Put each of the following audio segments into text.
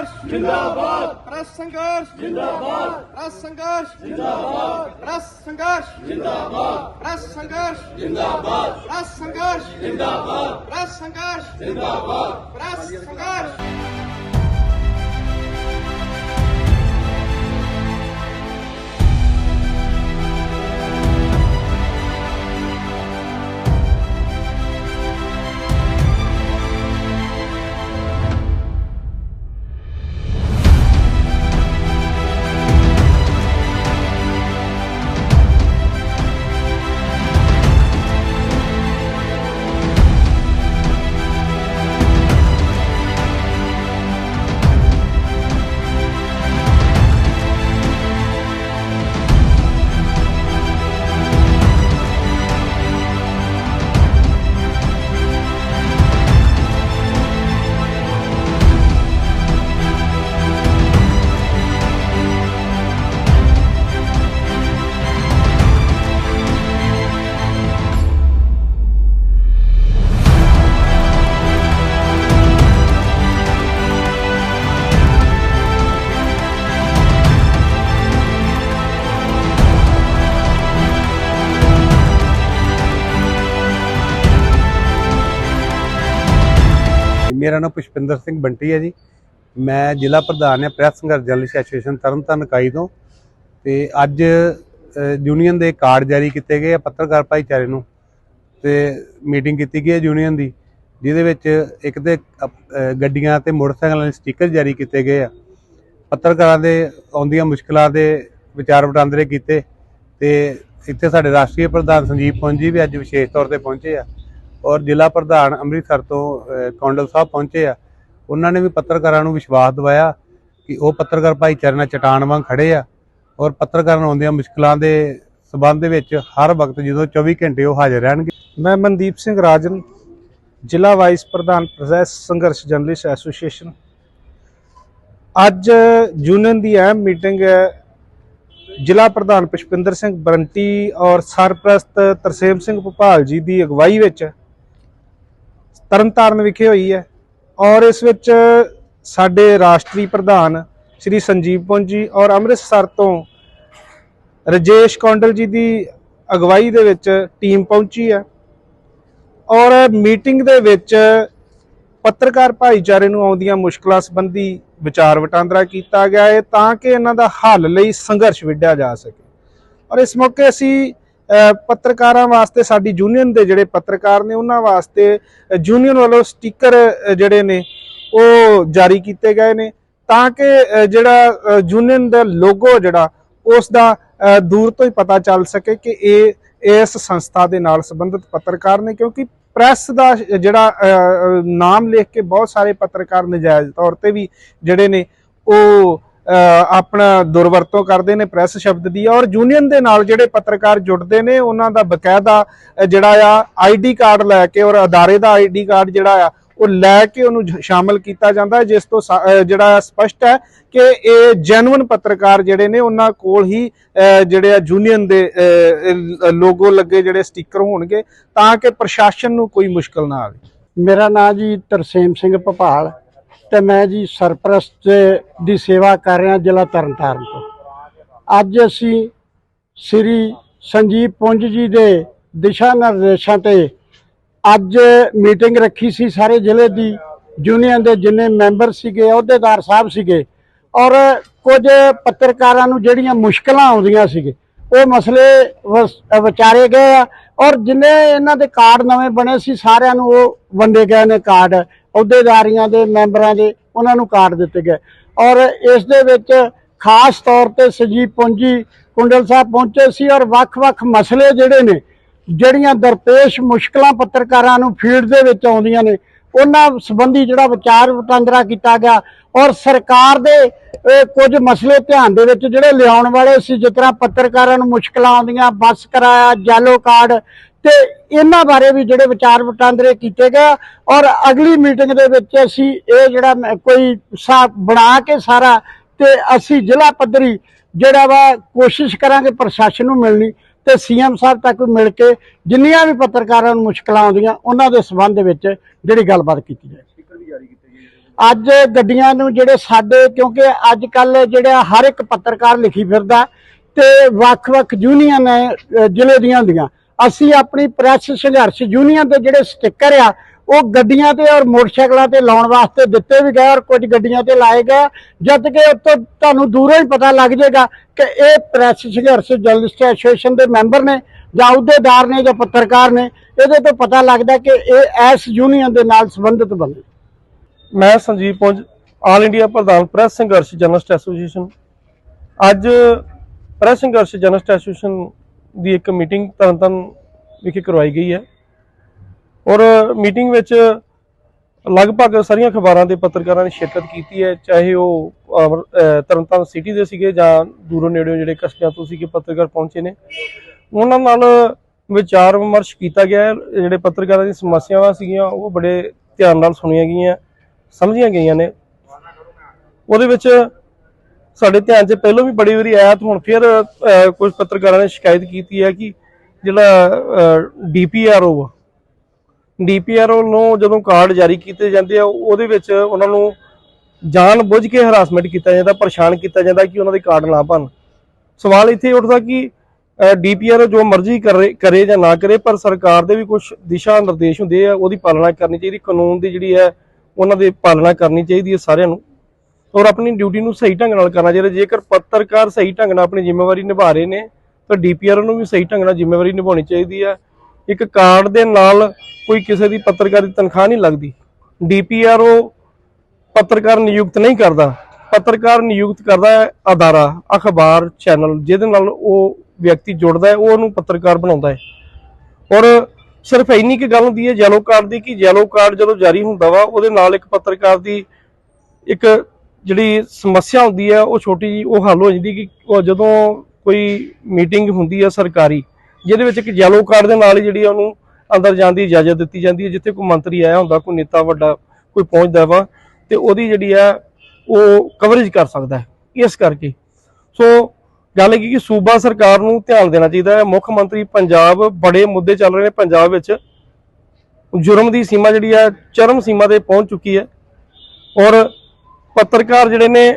ਸੰਘਰਸ਼! ਜਿੰਦਾਬਾਦ! ਪ੍ਰੈਸ ਸੰਘਰਸ਼! ਜਿੰਦਾਬਾਦ! ਪ੍ਰੈਸ ਸੰਘਰਸ਼! ਜਿੰਦਾਬਾਦ! ਪ੍ਰੈਸ ਸੰਘਰਸ਼! ਜਿੰਦਾਬਾਦ! ਪ੍ਰੈਸ ਸੰਘਰਸ਼! ਜਿੰਦਾਬਾਦ! ਪ੍ਰੈਸ ਸੰਘਰਸ਼! ਜਿੰਦਾਬਾਦ! ਪ੍ਰੈਸ ਸੰਘਰਸ਼! ਜਿੰਦਾਬਾਦ! ਪ੍ਰੈਸ ਸੰਘਰਸ਼! ਮੇਰਾ ਨਾਮ ਪੁਸ਼ਪਿੰਦਰ ਸਿੰਘ ਬੰਟੀ ਹੈ ਜੀ। ਮੈਂ ਜ਼ਿਲ੍ਹਾ ਪ੍ਰਧਾਨ ਹਾਂ, press Sangharsh journalist association Tarn Taran ਇਕਾਈ ਤੋਂ। ਤੇ ਅੱਜ ਯੂਨੀਅਨ ਦੇ ਕਾਰਡ ਜਾਰੀ ਕੀਤੇ ਗਏ ਆ ਪੱਤਰਕਾਰ ਭਾਈਚਾਰੇ ਨੂੰ। ਤੇ ਮੀਟਿੰਗ ਕੀਤੀ ਗਈ ਹੈ ਯੂਨੀਅਨ ਦੀ, ਜਿਹਦੇ ਵਿੱਚ ਇੱਕ ਤੇ ਗੱਡੀਆਂ ਤੇ ਮੋਟਰਸਾਈਕਲਾਂ ਦੇ ਸਟicker ਜਾਰੀ ਕੀਤੇ ਗਏ ਆ। ਪੱਤਰਕਾਰਾਂ ਦੇ ਆਉਂਦੀਆਂ ਮੁਸ਼ਕਲਾਂ ਦੇ ਵਿਚਾਰ ਵਟਾਂਦਰੇ ਕੀਤੇ। ਤੇ ਇੱਥੇ ਸਾਡੇ ਰਾਸ਼ਟਰੀ ਪ੍ਰਧਾਨ ਸੰਜੀਵ ਪੁੰਜੀ ਵੀ ਅੱਜ ਵਿਸ਼ੇਸ਼ ਤੌਰ ਤੇ ਪਹੁੰਚੇ ਆ। ਔਰ ਜ਼ਿਲ੍ਹਾ ਪ੍ਰਧਾਨ ਅੰਮ੍ਰਿਤਸਰ ਤੋਂ ਕੌਂਡਲ ਸਾਹਿਬ ਪਹੁੰਚੇ ਆ, ਉਹਨਾਂ ਨੇ ਵੀ ਪੱਤਰਕਾਰਾਂ ਨੂੰ ਵਿਸ਼ਵਾਸ ਦਿਵਾਇਆ ਕਿ ਉਹ ਪੱਤਰਕਾਰ ਭਾਈਚਾਰੇ ਨਾਲ ਚਟਾਨ ਵਾਂਗ ਖੜੇ ਆ ਔਰ ਪੱਤਰਕਾਰਾਂ ਨੂੰ ਆਉਂਦੀਆਂ ਮੁਸ਼ਕਲਾਂ ਦੇ ਸਬੰਧ ਦੇ ਵਿੱਚ ਹਰ ਵਕਤ ਜਦੋਂ 24 ਘੰਟੇ ਉਹ ਹਾਜ਼ਰ ਰਹਿਣਗੇ। ਮੈਂ ਮਨਦੀਪ ਸਿੰਘ ਰਾਜਨ, ਜ਼ਿਲ੍ਹਾ ਵਾਈਸ ਪ੍ਰਧਾਨ ਪ੍ਰੋਸੈਸ ਸੰਘਰਸ਼ ਜਰਨਲਿਸਟ ਐਸੋਸੀਏਸ਼ਨ। ਅੱਜ ਯੂਨੀਅਨ ਦੀ ਅਹਿਮ ਮੀਟਿੰਗ ਹੈ, ਜ਼ਿਲ੍ਹਾ ਪ੍ਰਧਾਨ ਪੁਸ਼ਪਿੰਦਰ ਸਿੰਘ ਬਰੰਟੀ ਔਰ ਸਰਪ੍ਰਸਤ ਤਰਸੇਮ ਸਿੰਘ ਭੋਪਾਲ ਜੀ ਦੀ ਅਗਵਾਈ ਵਿੱਚ। ਤਰਨਤਾਰਨ ਵਿਖੇ ਹੋਈ ਹੈ ਔਰ ਇਸ ਵਿੱਚ ਸਾਡੇ ਰਾਸ਼ਟਰੀ ਪ੍ਰਧਾਨ ਸ਼੍ਰੀ ਸੰਜੀਵ ਪੁੰਜੀ ਔਰ ਅੰਮ੍ਰਿਤਸਰ ਤੋਂ ਰਜੇਸ਼ ਕੌਂਡਲ ਜੀ ਦੀ ਅਗਵਾਈ ਦੇ ਵਿੱਚ ਟੀਮ ਪਹੁੰਚੀ ਹੈ ਔਰ ਮੀਟਿੰਗ ਦੇ ਵਿੱਚ ਪੱਤਰਕਾਰ ਭਾਈਚਾਰੇ ਨੂੰ ਆਉਂਦੀਆਂ ਮੁਸ਼ਕਲਾਂ ਸੰਬੰਧੀ ਵਿਚਾਰ ਵਟਾਂਦਰਾ ਕੀਤਾ ਗਿਆ ਹੈ ਤਾਂ ਕਿ ਇਹਨਾਂ ਦਾ ਹੱਲ ਲਈ ਸੰਘਰਸ਼ ਵਿੱਢਿਆ ਜਾ ਸਕੇ। ਔਰ ਇਸ ਮੌਕੇ ਅਸੀਂ ਪੱਤਰਕਾਰਾਂ ਵਾਸਤੇ ਸਾਡੀ ਯੂਨੀਅਨ ਦੇ ਜਿਹੜੇ ਪੱਤਰਕਾਰ ਨੇ, ਉਹਨਾਂ ਵਾਸਤੇ ਯੂਨੀਅਨ ਵੱਲੋਂ ਸਟicker ਜਿਹੜੇ ਨੇ, ਉਹ ਜਾਰੀ ਕੀਤੇ ਗਏ ਨੇ ਤਾਂ ਕਿ ਜਿਹੜਾ ਯੂਨੀਅਨ ਦਾ ਲੋਗੋ ਜਿਹੜਾ, ਉਸ ਦਾ ਦੂਰ ਤੋਂ ਹੀ ਪਤਾ ਚੱਲ ਸਕੇ ਕਿ ਇਹ, ਇਸ ਸੰਸਥਾ ਦੇ ਨਾਲ ਸੰਬੰਧਿਤ ਪੱਤਰਕਾਰ ਨੇ ਕਿਉਂਕਿ ਪ੍ਰੈਸ ਦਾ ਜਿਹੜਾ ਨਾਮ ਲਿਖ ਕੇ ਬਹੁਤ ਸਾਰੇ ਪੱਤਰਕਾਰ ਨਜਾਇਜ਼ ਤੌਰ ਤੇ ਵੀ ਜਿਹੜੇ ਨੇ, ਉਹ ਆਪਣਾ ਦੁਰਵਰਤੋਂ ਕਰਦੇ ਨੇ ਪ੍ਰੈਸ ਸ਼ਬਦ ਦੀ ਔਰ ਯੂਨੀਅਨ ਦੇ ਨਾਲ ਜਿਹੜੇ ਪੱਤਰਕਾਰ ਜੁੜਦੇ ਨੇ ਉਹਨਾਂ ਦਾ ਬਕਾਇਦਾ ਜਿਹੜਾ ਆ ਆਈਡੀ ਕਾਰਡ ਲੈ ਕੇ ਔਰ ਅਦਾਰੇ ਦਾ ਆਈਡੀ ਕਾਰਡ ਜਿਹੜਾ ਆ ਉਹ ਲੈ ਕੇ ਉਹਨੂੰ ਜ- ਸ਼ਾਮਲ ਕੀਤਾ ਜਾਂਦਾ ਜਿਸ ਤੋਂ ਸਾ- ਅ, ਜਿਹੜਾ ਸਪਸ਼ਟ ਹੈ ਕਿ ਇਹ ਜੈਨੂਇਨ ਪੱਤਰਕਾਰ ਜਿਹੜੇ ਨੇ ਉਹਨਾਂ ਕੋਲ ਹੀ ਜਿਹੜੇ ਆ ਯੂਨੀਅਨ ਦੇ ਲੋਗੋ ਲੱਗੇ ਜਿਹੜੇ ਸਟicker ਹੋਣਗੇ ਤਾਂ ਕਿ ਪ੍ਰਸ਼ਾਸਨ ਨੂੰ ਕੋਈ ਮੁਸ਼ਕਲ ਨਾ ਆਵੇ। ਮੇਰਾ ਨਾਮ ਜੀ ਤਰਸੇਮ ਸਿੰਘ ਭਪਾਲ। ਤੇ ਮੈਂ ਜੀ ਸਰਪ੍ਰਸਤ ਦੀ ਸੇਵਾ ਕਰ ਰਿਹਾ ਜ਼ਿਲ੍ਹਾ ਤਰਨਤਾਰਨ ਤੋਂ। ਅੱਜ ਅਸੀਂ ਸ੍ਰੀ ਸੰਜੀਵ ਪੁੰਜ ਜੀ ਦੇ ਦਿਸ਼ਾ ਨਿਰਦੇਸ਼ਾਂ ਤੇ ਅੱਜ ਮੀਟਿੰਗ ਰੱਖੀ ਸੀ ਸਾਰੇ ਜ਼ਿਲ੍ਹੇ ਦੀ, ਯੂਨੀਅਨ ਦੇ ਜਿੰਨੇ ਮੈਂਬਰ ਸੀਗੇ, ਅਹੁਦੇਦਾਰ ਸਾਹਿਬ ਸੀਗੇ ਔਰ ਕੁਝ ਪੱਤਰਕਾਰਾਂ ਨੂੰ ਜਿਹੜੀਆਂ ਮੁਸ਼ਕਲਾਂ ਆਉਂਦੀਆਂ ਸੀਗੇ ਉਹ ਮਸਲੇ ਵਸ- ਵਿਚਾਰੇ ਗਏ ਆ ਔਰ ਜਿੰਨੇ ਇਹਨਾਂ ਦੇ ਕਾਰਡ ਨਵੇਂ ਬਣੇ ਸੀ, ਸਾਰਿਆਂ ਨੂੰ ਉਹ ਵੰਡੇ ਗਏ ਨੇ ਕਾਰਡ। ਅਹੁਦੇਦਾਰੀਆਂ ਦੇ, ਮੈਂਬਰਾਂ ਦੇ, ਉਹਨਾਂ ਨੂੰ ਕਾਰਡ ਦਿੱਤੇ ਗਏ। ਔਰ ਇਸ ਦੇ ਵਿੱਚ ਖਾਸ ਤੌਰ ਤੇ ਸਜੀਵ ਪੁੰਜੀ ਕੁੰਡਲ ਸਾਹਿਬ ਪਹੁੰਚੇ ਸੀ ਔਰ ਵੱਖ-ਵੱਖ ਮਸਲੇ ਜਿਹੜੇ ਨੇ, ਜਿਹੜੀਆਂ ਦਰਪੇਸ਼ ਮੁਸ਼ਕਲਾਂ ਪੱਤਰਕਾਰਾਂ ਨੂੰ ਫੀਲਡ ਦੇ ਵਿੱਚ ਆਉਂਦੀਆਂ ਨੇ, ਉਹਨਾਂ ਸੰਬੰਧੀ ਜਿਹੜਾ ਵਿਚਾਰ ਵਟਾਂਦਰਾ ਕੀਤਾ ਗਿਆ ਔਰ ਸਰਕਾਰ ਦੇ ਕੁਝ ਮਸਲੇ ਧਿਆਨ ਦੇ ਵਿੱਚ ਜਿਹੜੇ ਲਿਆਉਣ ਵਾਲੇ ਸੀ, ਜਿਸ ਤਰ੍ਹਾਂ ਪੱਤਰਕਾਰਾਂ ਨੂੰ ਮੁਸ਼ਕਲਾਂ ਆਉਂਦੀਆਂ, ਬੱਸ ਕਿਰਾਇਆ, ਜੈਲੋ ਕਾਰਡ ਤੇ ਇਹਨਾਂ ਬਾਰੇ ਵੀ ਜਿਹੜੇ ਵਿਚਾਰ ਵਟਾਂਦਰੇ ਕੀਤੇ ਗਏ ਔਰ ਅਗਲੀ ਮੀਟਿੰਗ ਦੇ ਵਿੱਚ ਅਸੀਂ ਇਹ ਜਿਹੜਾ ਕੋਈ ਸਾ ਬਣਾ ਕੇ ਸਾਰਾ ਤੇ ਅਸੀਂ ਜ਼ਿਲ੍ਹਾ ਪੱਧਰੀ ਜਿਹੜਾ ਵਾ ਕੋਸ਼ਿਸ਼ ਕਰਾਂਗੇ ਪ੍ਰਸ਼ਾਸਨ ਨੂੰ ਮਿਲਣੀ ਤੇ ਸੀਐਮ ਸਾਹਿਬ ਤੱਕ ਮਿਲ ਕੇ ਜਿੰਨੀਆਂ ਵੀ ਪੱਤਰਕਾਰਾਂ ਨੂੰ ਮੁਸ਼ਕਲਾਂ ਆਉਂਦੀਆਂ ਉਹਨਾਂ ਦੇ ਸਬੰਧ ਦੇ ਵਿੱਚ ਜਿਹੜੀ ਗੱਲਬਾਤ ਕੀਤੀ ਜਾਏ। ਅੱਜ ਗੱਡੀਆਂ ਨੂੰ ਜਿਹੜੇ ਸਾਡੇ ਕਿਉਂਕਿ ਅੱਜ ਕੱਲ ਜਿਹੜਾ ਹਰ ਇੱਕ ਪੱਤਰਕਾਰ ਲਿਖੀ ਫਿਰਦਾ ਤੇ ਵੱਖ-ਵੱਖ ਯੂਨੀਅਨ ਜ਼ਿਲ੍ਹੇ ਦੀਆਂ ਹੁੰਦੀਆਂ। ਅਸੀਂ ਆਪਣੀ ਪ੍ਰੈਸ ਸੰਘਰਸ਼ ਯੂਨੀਅਨ ਦੇ ਜਿਹੜੇ ਸਟicker ਆ, ਉਹ ਗੱਡੀਆਂ ਤੇ ਔਰ ਮੋਟਰਸਾਈਕਲਾਂ ਤੇ ਲਾਉਣ ਵਾਸਤੇ ਦਿੱਤੇ ਵੀ ਗਏ ਔਰ ਕੁਝ ਗੱਡੀਆਂ ਤੇ ਲਾਏ ਗਏ। ਜਦ ਕਿ ਉੱਤੋਂ ਤੁਹਾਨੂੰ ਦੂਰੋਂ ਹੀ ਪਤਾ ਲੱਗ ਜਾਏਗਾ ਕਿ ਇਹ ਪ੍ਰੈਸ ਸੰਘਰਸ਼ ਜਰਨਲਿਸਟ ਐਸੋਸੀਏਸ਼ਨ ਦੇ ਮੈਂਬਰ ਨੇ ਜਾਂ ਅਹੁਦੇਦਾਰ ਨੇ ਜਾਂ ਪੱਤਰਕਾਰ ਨੇ, ਇਹਦੇ ਤੋਂ ਪਤਾ ਲੱਗਦਾ ਕਿ ਇਹ ਇਸ ਯੂਨੀਅਨ ਦੇ ਨਾਲ ਸੰਬੰਧਿਤ ਬੰਦੇ ਮੈਂ ਸੰਜੀਵ ਪੁੰਜ, ਆਲ ਇੰਡੀਆ ਪ੍ਰਧਾਨ ਪ੍ਰੈਸ ਸੰਘਰਸ਼ ਜਰਨਲਿਸਟ ਐਸੋਸੀਏਸ਼ਨ। ਅੱਜ ਪ੍ਰੈਸ ਸੰਘਰਸ਼ ਜਰਨਲਿਸਟ ਐਸੋਸੀਏਸ਼ਨ ਦੀ ਇੱਕ ਮੀਟਿੰਗ ਤਰਨਤਾਰਨ ਵਿਖੇ ਕਰਵਾਈ ਗਈ ਹੈ। ਔਰ ਮੀਟਿੰਗ ਵਿੱਚ ਲਗਭਗ ਸਾਰੀਆਂ ਅਖਬਾਰਾਂ ਦੇ ਪੱਤਰਕਾਰਾਂ ਨੇ ਸ਼ਿਰਕਤ ਕੀਤੀ ਹੈ, ਚਾਹੇ ਉਹ ਅਮਰ- ਅਹ ਤਰਨਤਾਰਨ ਸਿਟੀ ਦੇ ਸੀਗੇ ਜਾਂ ਦੂਰੋਂ ਨੇੜਿਓਂ ਜਿਹੜੇ ਕਸਬਿਆਂ ਤੋਂ ਸੀਗੇ ਪੱਤਰਕਾਰ ਪਹੁੰਚੇ ਨੇ। ਉਹਨਾਂ ਨਾਲ ਵਿਚਾਰ ਵਿਮਰਸ਼ ਕੀਤਾ ਗਿਆ ਜਿਹੜੇ ਪੱਤਰਕਾਰਾਂ ਦੀਆਂ ਸਮੱਸਿਆਵਾਂ ਸੀਗੀਆਂ, ਉਹ ਬੜੇ ਧਿਆਨ ਨਾਲ ਸੁਣੀਆਂ ਗਈਆਂ, ਸਮਝੀਆਂ ਗਈਆਂ ਨੇ। ਉਹਦੇ ਵਿੱਚ ਸਾਡੇ ਧਿਆਨ 'ਚ ਪਹਿਲਾਂ ਵੀ ਬੜੀ ਵਾਰੀ ਆਇਆ ਤੇ ਹੁਣ ਫਿਰ ਅਹ, ਕੁਝ ਪੱਤਰਕਾਰਾਂ ਨੇ ਸ਼ਿਕਾਇਤ ਕੀਤੀ ਹੈ ਕਿ ਜਿਹੜਾ ਡੀਪੀਆਰਓ ਡੀਪੀਆਰਓ ਨੂੰ ਜਦੋਂ ਕਾਰਡ ਜਾਰੀ ਕੀਤੇ ਜਾਂਦੇ ਆ ਉਹਦੇ ਵਿੱਚ ਉਹਨਾਂ ਨੂੰ ਜਾਣ ਬੁੱਝ ਕੇ ਹਰਾਸਮੈਂਟ ਕੀਤਾ ਜਾਂਦਾ ਪਰੇਸ਼ਾਨ ਕੀਤਾ ਜਾਂਦਾ ਕਿ ਉਹਨਾਂ ਦੇ ਕਾਰਡ ਨਾ ਭਰਨ ਸਵਾਲ ਇੱਥੇ ਉੱਠਦਾ ਕਿ ਡੀਪੀਆਰ ਜੋ ਮਰਜ਼ੀ ਕਰੇ ਕਰੇ ਜਾਂ ਨਾ ਕਰੇ ਪਰ ਸਰਕਾਰ ਦੇ ਵੀ ਕੁਝ ਦਿਸ਼ਾ ਨਿਰਦੇਸ਼ ਹੁੰਦੇ ਆ ਉਹਦੀ ਪਾਲਣਾ ਕਰਨੀ ਚਾਹੀਦੀ ਕਾਨੂੰਨ ਦੀ ਜਿਹੜੀ ਹੈ ਉਹਨਾਂ ਦੀ ਪਾਲਣਾ ਕਰਨੀ ਚਾਹੀਦੀ ਹੈ ਸਾਰਿਆਂ ਨੂੰ। ਔਰ ਆਪਣੀ ਡਿਊਟੀ ਨੂੰ ਸਹੀ ਢੰਗ ਨਾਲ ਕਰਨਾ ਚਾਹੀਦਾ। ਜੇਕਰ ਪੱਤਰਕਾਰ ਸਹੀ ਢੰਗ ਨਾਲ ਆਪਣੀ ਜ਼ਿੰਮੇਵਾਰੀ ਨਿਭਾ ਰਹੇ ਨੇ, ਤਾਂ ਡੀਪੀਆਰ ਨੂੰ ਵੀ ਸਹੀ ਢੰਗ ਨਾਲ ਜ਼ਿੰਮੇਵਾਰੀ ਨਿਭਾਉਣੀ ਚਾਹੀਦੀ ਹੈ। ਇੱਕ ਕਾਰਡ ਦੇ ਨਾਲ ਕੋਈ ਕਿਸੇ ਦੀ ਪੱਤਰਕਾਰ ਦੀ ਤਨਖਾਹ ਨਹੀਂ ਲੱਗਦੀ। ਡੀਪੀਆਰ ਪੱਤਰਕਾਰ ਨਿਯੁਕਤ ਨਹੀਂ ਕਰਦਾ। ਪੱਤਰਕਾਰ ਨਿਯੁਕਤ ਕਰਦਾ ਹੈ ਅਦਾਰਾ, ਅਖਬਾਰ, ਚੈਨਲ, ਜਿਹਦੇ ਨਾਲ ਉਹ ਵਿਅਕਤੀ ਜੁੜਦਾ ਹੈ, ਉਹ ਉਹਨੂੰ ਪੱਤਰਕਾਰ ਬਣਾਉਂਦਾ ਹੈ। ਔਰ ਸਿਰਫ ਇੰਨੀ ਕੀ ਗੱਲ ਹੁੰਦੀ ਹੈ ਯੈਲੋ ਕਾਰਡ ਦੀ, ਕਿ ਯੈਲੋ ਕਾਰਡ ਜਦੋਂ ਜਾਰੀ ਹੁੰਦਾ ਵਾ, ਉਹਦੇ ਨਾਲ ਇੱਕ ਪੱਤਰਕਾਰ ਦੀ ਇੱਕ ਜਿਹੜੀ ਸਮੱਸਿਆ ਹੁੰਦੀ ਹੈ, ਉਹ ਛੋਟੀ ਜੀ ਉਹ ਹੱਲ ਹੋ ਜਾਂਦੀ ਕਿ ਜਦੋਂ ਕੋਈ ਮੀਟਿੰਗ ਹੁੰਦੀ ਹੈ ਸਰਕਾਰੀ, ਜਿਹਦੇ ਵਿੱਚ ਇੱਕ ਯੈਲੋ ਕਾਰਡ ਦੇ ਨਾਲ ਹੀ ਜਿਹੜੀ ਆ ਉਹਨੂੰ ਅੰਦਰ ਜਾਣ ਦੀ ਇਜਾਜ਼ਤ ਦਿੱਤੀ ਜਾਂਦੀ ਹੈ, ਜਿੱਥੇ ਕੋਈ ਮੰਤਰੀ ਆਇਆ ਹੁੰਦਾ, ਕੋਈ ਨੇਤਾ ਵੱਡਾ, ਕੋਈ ਪਹੁੰਚਦਾ ਵਾ, ਤੇ ਉਹਦੀ ਜਿਹੜੀ ਆ ਉਹ ਕਵਰੇਜ ਕਰ ਸਕਦਾ ਹੈ, ਇਸ ਕਰਕੇ। ਸੋ ਗੱਲ ਇਹ ਕਿ ਸੂਬਾ ਸਰਕਾਰ ਨੂੰ ਧਿਆਨ ਦੇਣਾ ਚਾਹੀਦਾ ਹੈ, ਮੁੱਖ ਮੰਤਰੀ ਪੰਜਾਬ ਬੜੇ ਮੁੱਦੇ ਚੱਲ ਰਹੇ ਨੇ, ਪੰਜਾਬ ਵਿੱਚ ਜੁਰਮ ਦੀ ਸੀਮਾ ਜਿਹੜੀ ਆ ਚਰਮ ਸੀਮਾ ਤੇ ਪਹੁੰਚ ਚੁੱਕੀ ਹੈ, ਔਰ ਪੱਤਰਕਾਰ ਜਿਹੜੇ ਨੇ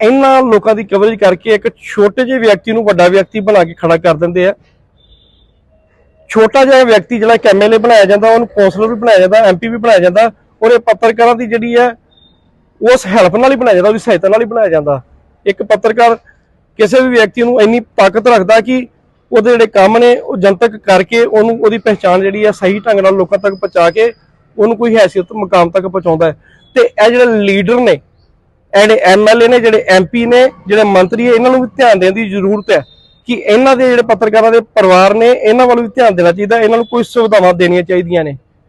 ਇਹਨਾਂ ਲੋਕਾਂ ਦੀ ਕਵਰੇਜ ਕਰਕੇ ਇੱਕ ਛੋਟੇ ਜਿਹੇ ਵਿਅਕਤੀ ਨੂੰ ਵੱਡਾ ਵਿਅਕਤੀ ਬਣਾ ਕੇ ਖੜਾ ਕਰ ਦਿੰਦੇ ਆ। ਛੋਟਾ ਜਿਹਾ ਵਿਅਕਤੀ ਜਿਹੜਾ ਇੱਕ ਐਮਐਲਏ ਬਣਾਇਆ ਜਾਂਦਾ, ਉਹਨੂੰ ਕੌਂਸਲਰ ਵੀ ਬਣਾਇਆ ਜਾਂਦਾ ਐਮਪੀ ਵੀ ਬਣਾਇਆ ਜਾਂਦਾ ਔਰ ਇਹ ਪੱਤਰਕਾਰਾਂ ਦੀ ਜਿਹੜੀ ਹੈ ਉਸ ਹੈਲਪ ਨਾਲ ਹੀ ਬਣਾਇਆ ਜਾਂਦਾ, ਉਹਦੀ ਸਹਾਇਤਾ ਨਾਲ ਹੀ ਬਣਾਇਆ ਜਾਂਦਾ। ਇੱਕ ਪੱਤਰਕਾਰ ਕਿਸੇ ਵੀ ਵਿਅਕਤੀ ਨੂੰ ਇੰਨੀ ਤਾਕਤ ਰੱਖਦਾ ਕਿ ਉਹਦੇ ਜਿਹੜੇ ਕੰਮ ਨੇ, ਉਹ ਜਨਤਕ ਕਰਕੇ ਉਹਨੂੰ ਉਹਦੀ ਪਹਿਚਾਣ ਜਿਹੜੀ ਹੈ ਸਹੀ ਢੰਗ ਨਾਲ ਲੋਕਾਂ ਤੱਕ ਪਹੁੰਚਾ ਕੇ ਉਹਨੂੰ ਕੋਈ ਹੈਸੀਅਤ, ਮੁਕਾਮ ਤੱਕ ਪਹੁੰਚਾਉਂਦਾ ਤੇ ਇਹ ਜਿਹੜੇ ਲੀਡਰ ਨੇ ਇਹ ਜਿਹੜੇ ਐਮਐਲਏ ਨੇ, ਜਿਹੜੇ ਐਮਪੀ ਨੇ, ਜਿਹੜੇ ਮੰਤਰੀ ਹੈ ਇਹਨਾਂ ਨੂੰ ਵੀ ਧਿਆਨ ਦੇਣ ਦੀ ਜ਼ਰੂਰਤ ਹੈ ਕਿ ਇਹਨਾਂ ਦੇ ਜਿਹੜੇ ਪੱਤਰਕਾਰਾਂ ਦੇ ਪਰਿਵਾਰ ਨੇ, ਇਹਨਾਂ ਵੱਲ ਵੀ ਧਿਆਨ ਦੇਣਾ ਚਾਹੀਦਾ, ਇਹਨਾਂ ਨੂੰ ਕੋਈ ਸੁਵਿਧਾਵਾਂ ਦੇਣੀਆਂ ਚਾਹੀਦੀਆਂ ਨੇ।